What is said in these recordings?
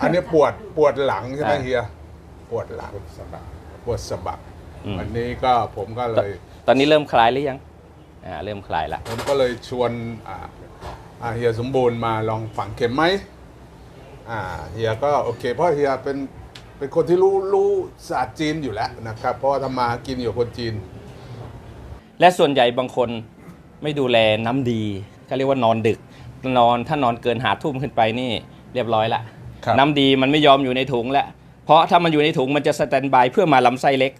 อันนี้ปวดปวดหลังใช่ไหมอ่าเฮียปวดหลังสะบักปวดสะบักอืม วันนี้ก็ผมก็เลย ตอนนี้เริ่มคลายหรือยังอ่าเริ่มคลายละ ผมก็เลยชวนอ่าอ่าเฮียสมบูรณ์มาลองฝังเข็มไหมอ่าเฮียก็โอเค เพราะเฮียเป็นเป็นคนที่รู้รู้ศาสตร์จีนอยู่แล้วนะครับ เพราะว่าทำมากินอยู่กับคนจีน และส่วนใหญ่บางคนไม่ดูแลน้ำดีเขาเรียกว่านอนดึกนอนถ้านอนเกินหาทุ่มขึ้นไปนี่เรียบร้อยละครับ น้ำดีมันไม่ยอมอยู่ในถุงแล้วเพราะถ้ามันอยู่ในถุงมันจะสแตนบายเพื่อมาลำไส้เล็ก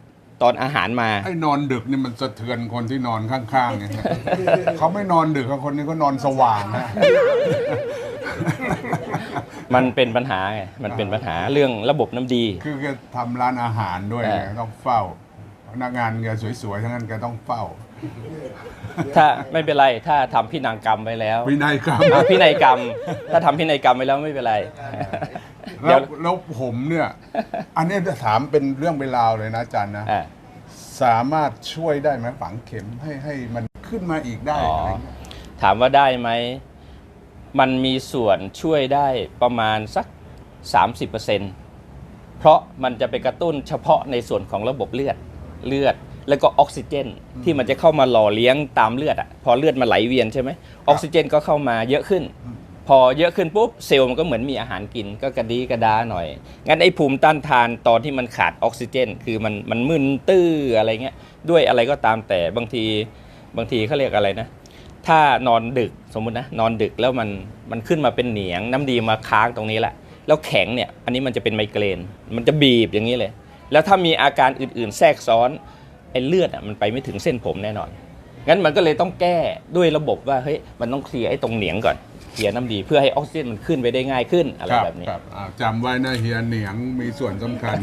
ตอนอาหารมาไอ้นอนดึกนี่มันสะเทือนคนที่นอนข้างๆไงฮะเขาไม่นอนดึกกับคนนี้ก็นอนสว่างนะมันเป็นปัญหาไงมันเป็นปัญหาเรื่องระบบน้ำดี คือแกทำร้านอาหารด้วยไงเออต้องเฝ้าพนักงานแกสวยๆทั้งนั้นแกต้องเฝ้า ถ้าไม่เป็นไรถ้าทำพินัยกรรมไว้แล้ววินัยกรรมอะพินัยกรรม ถ้าทำพินัยกรรมไว้แล้วไม่เป็นไร เดี๋แล้ยว วแล้วผมเนี่ย อันนี้จะถามเป็นเรื่องเป็นราวเลยนะอาจารย์นะ อะสามารถช่วยได้ไหมฝังเข็มให้ให้มันขึ้นมาอีกได้อ๋ออะไรเงี้ยถามว่าได้ไหม มันมีส่วนช่วยได้ประมาณสัก 30%เพราะมันจะไปกระตุ้นเฉพาะในส่วนของระบบเลือดเลือด แล้วก็ออกซิเจนที่มันจะเข้ามาหล่อเลี้ยงตามเลือดอะพอเลือดมาไหลเวียนใช่ไหมออกซิเจนก็เข้ามาเยอะขึ้น พอเยอะขึ้นปุ๊บเซลล์มันก็เหมือนมีอาหารกินก็กระดีกระดาหน่อย งั้นไอ้ภูมิต้านทานตอนที่มันขาดออกซิเจน คือมันมันมึนตื้ออะไรเงี้ยด้วยอะไรก็ตามแต่บางทีบางทีเขาเรียกอะไรนะ ถ้านอนดึกสมมุตินะนอนดึกแล้วมันมันขึ้นมาเป็นเหนียง น้ำดีมาค้างตรงนี้แหละแล้วแข็งเนี่ยอันนี้มันจะเป็นไมเกรน มันจะบีบอย่างนี้เลย แล้วถ้ามีอาการอื่นๆ แทรกซ้อนไอ้เลือดอะมันไปไม่ถึงเส้นผมแน่นอนงั้นมันก็เลยต้องแก้ด้วยระบบว่าเฮ้ยมันต้องเคลียร์ไอ้ตรงเหนียงก่อน เคลียร์น้ำดีเพื่อให้ออกซิเจนมันขึ้นไปได้ง่ายขึ้นอะไรครับแบบนี้ครับอ่าจำไว้นะเฮียเหนียงมีส่วนสำคัญ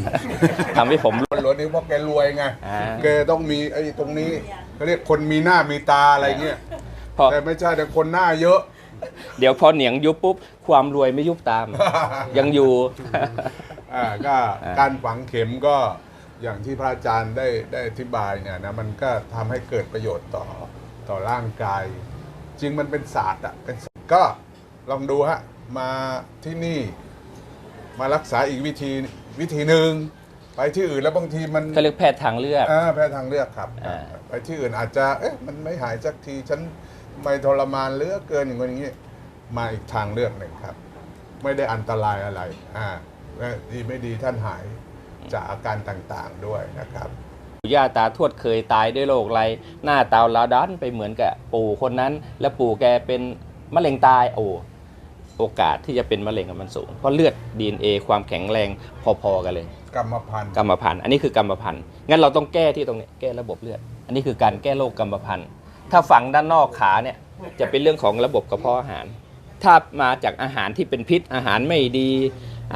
ทำให้ผม รถนี้เพราะแกรวยไงอ่า แกต้องมีไอ้ตรงนี้เขาเรียกคนมีหน้ามีตาอะไรเงี้ยพอแต่ไม่ใช่แต่คนหน้าเยอะ เดี๋ยวพอเหนียงยุบปุ๊บความรวยไม่ยุบตาม ยังอยู่ อ่าก็อ่าการฝังเข็มก็อย่างที่พระอาจารย์ได้ได้อธิบายเนี่ยนะมันก็ทำให้เกิดประโยชน์ต่อต่อร่างกาย จริงมันเป็นศาสตร์อะเป็นศาสตร์ ก็ลองดูฮะมาที่นี่มารักษาอีกวิธีวิธีหนึ่งไปที่อื่นแล้วบางทีมันก็เรียกแพทย์ทางเลือก อ่าแพทย์ทางเลือกครับ อ่า ไปที่อื่นอาจจะเอ๊ะมันไม่หายสักทีฉันไม่ทรมานเหลือเกินอย่างนี้อย่างนี้มาอีกทางเลือกหนึ่งครับ ไม่ได้อันตรายอะไรอ่าและดีไม่ดีท่านหายจากอาการต่างๆด้วยนะครับ ปู่ย่าตาทวดเคยตายด้วยโรคอะไร หน้าตาลาดันไปเหมือนกับปู่คนนั้น และปู่แกเป็น มะเร็งตายโอ้โอกาสที่จะเป็นมะเร็งกับมันสูง เพราะเลือด DNA ความแข็งแรงพอๆกันเลย กรรมพันธุ์กรรมพันธุ์อันนี้คือกรรมพันธุ์งั้นเราต้องแก้ที่ตรงนี้แก้ระบบเลือด อันนี้คือการแก้โรคกรรมพันธุ์ถ้าฝังด้านนอกขาเนี่ยจะเป็นเรื่องของระบบกระเพาะอาหาร ถ้ามาจากอาหารที่เป็นพิษอาหารไม่ดี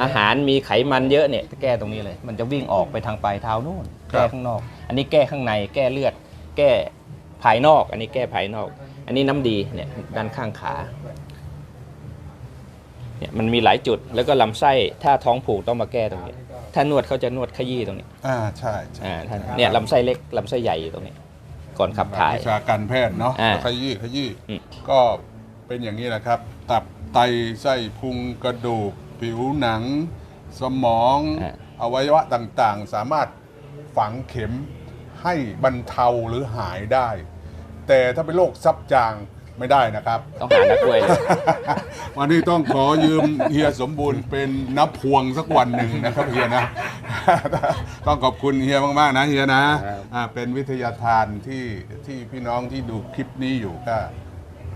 อาหารมีไขมันเยอะเนี่ยแก้ตรงนี้เลย มันจะวิ่งออกไปทางปลายเท้านู่นแก้ข้างนอก อันนี้แก้ข้างในแก้เลือด แก้ภายนอก อันนี้แก้ภายนอก อันนี้น้ำดีเนี่ยด้านข้างขาเนี่ยมันมีหลายจุดแล้วก็ลำไส้ถ้าท้องผูกต้องมาแก้ตรงนี้ ถ้านวดเขาจะนวดขยี้ตรงนี้อ่าใช่ใช่อ่าท่านเนี่ยลำไส้เล็กลำไส้ใหญ่อยู่ตรงนี้ ก่อนขับถ่ายวิชาการแพทย์เนาะอ่าขยี้ขยี้อืมก็เป็นอย่างนี้แหละครับ ตับไตไส้พุงกระดูก ผิวหนัง สมองอ่าอวัยวะต่างๆ สามารถฝังเข็มให้บรรเทาหรือหายได้ แต่ถ้าเป็นโรคซับจางไม่ได้นะครับ ต้องหานักกล้วยเลย วันนี้ต้องขอยืมเฮียสมบูรณ์เป็นนับพวงสักวันหนึ่งนะครับเฮียนะ ต้องขอบคุณเฮียมากๆนะเฮียนะครับอ่าเป็นวิทยาทานที่ที่พี่น้องที่ดูคลิปนี้อยู่ก็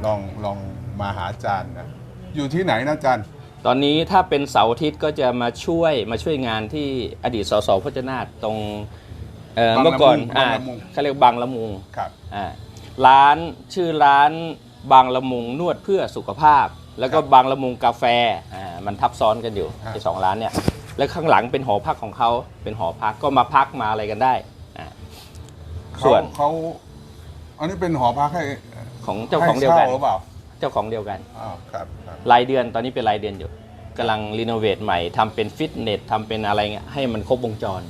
ลองลองมาหาอาจารย์นะอยู่ที่ไหนนะอาจารย์ ตอนนี้ถ้าเป็นเสาร์อาทิตย์ก็จะมาช่วยมาช่วยงานที่อดีตสสพจนาถตรงเอ่อบางละมุงเมื่อก่อนบางอ่าละมุงเขาเรียกบางละมุงครับ อ่า ร้านชื่อร้านบางละมุงนวดเพื่อสุขภาพ แล้วก็บางละมุงกาแฟอ่ามันทับซ้อนกันอยู่ฮะที่สองร้านเนี่ยแล้วข้างหลังเป็นหอพักของเขาเป็นหอพักก็มาพักมาอะไรกันได้อ่าเขาส่วนเขาอันนี้เป็นหอพักให้ของเจ้าของเดียวกันให้ช่หรือเปล่าเจ้าของเดียวกัน อ้าวครับครับ รายเดือนตอนนี้เป็นรายเดือนอยู่กำลังรีโนเวทใหม่ทำเป็นฟิตเนสทำเป็นอะไรเงี้ยให้มันครบวงจร